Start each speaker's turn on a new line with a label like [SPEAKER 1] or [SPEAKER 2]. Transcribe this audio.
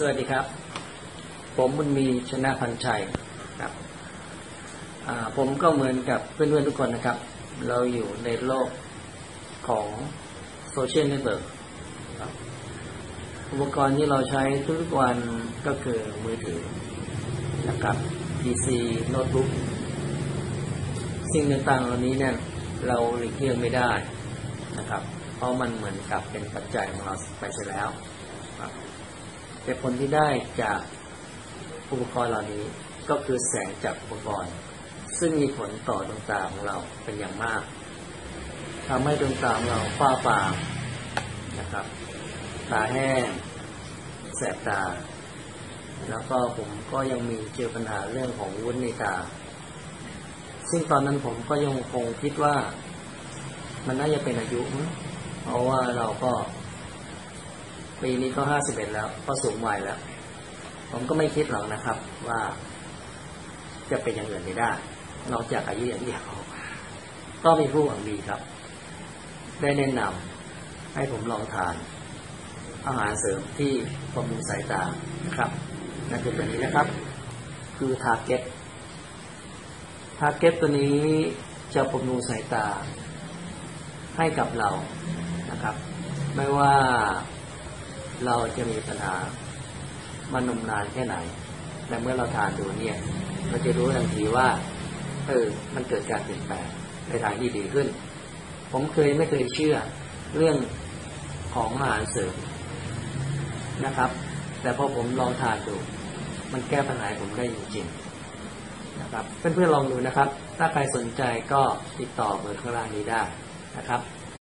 [SPEAKER 1] สวัสดีครับ ผมบุญมีชนะพันชัยครับผมก็เหมือนกับเพื่อนๆทุกคนนะครับ เราอยู่ในโลกของโซเชียลเน็ตเวิร์กอุปกรณ์ที่เราใช้ทุกวันก็คือมือถือนะครับ PC โน้ตบุ๊กสิ่งต่างๆเหล่านี้เนี่ยเราหลีกเลี่ยงไม่ได้นะครับ เพราะมันเหมือนกับเป็นปัจจัยของเราไปเสียแล้ว แต่ผลที่ได้จากอุปกรณ์เหล่านี้ก็คือแสงจากอุปกรณ์ ซึ่งมีผลต่อดวงตาของเราเป็นอย่างมากทำให้ดวงตาของเราฝ้าฟางนะครับ ตาแห้ง แสบตา แล้วก็ผมก็ยังมีเจอปัญหาเรื่องของวุ้นในตา ซึ่งตอนนั้นผมก็ยังคงคิดว่า มันน่าจะเป็นอายุ เพราะว่าเราก็ ปีนี้ก็ห้าสิบเอ็ดแล้ว ก็สูงวัยแล้ว ผมก็ไม่คิดหรอกนะครับ ว่าจะเป็นอย่างอื่นไม่ได้ นอกจากอายุอย่างเดียวก็มีผู้หวังดีครับ ได้แนะนำให้ผมลองทาน อาหารเสริมที่บำรุงสายตานะครับนั่นคือตัวนี้นะครับ คือทาร์เก็ตทาร์เก็ตตัวนี้จะบำรุงสายตาให้กับเรานะครับ ไม่ว่า เราจะมีปัญหามานมนานแค่ไหนแต่เมื่อเราทานดูเนี่ย เราจะรู้ทันทีว่า เออ มันเกิดการเปลี่ยนแปลงในทางที่ดีขึ้น ผมเคยไม่เคยเชื่อเรื่องของอาหารเสริมนะครับ แต่พอผมลองทานดู มันแก้ปัญหาผมได้จริงๆนะครับ เพื่อนๆลองดูนะครับ ถ้าใครสนใจก็ติดต่อเบอร์ข้างล่างนี้ได้นะครับ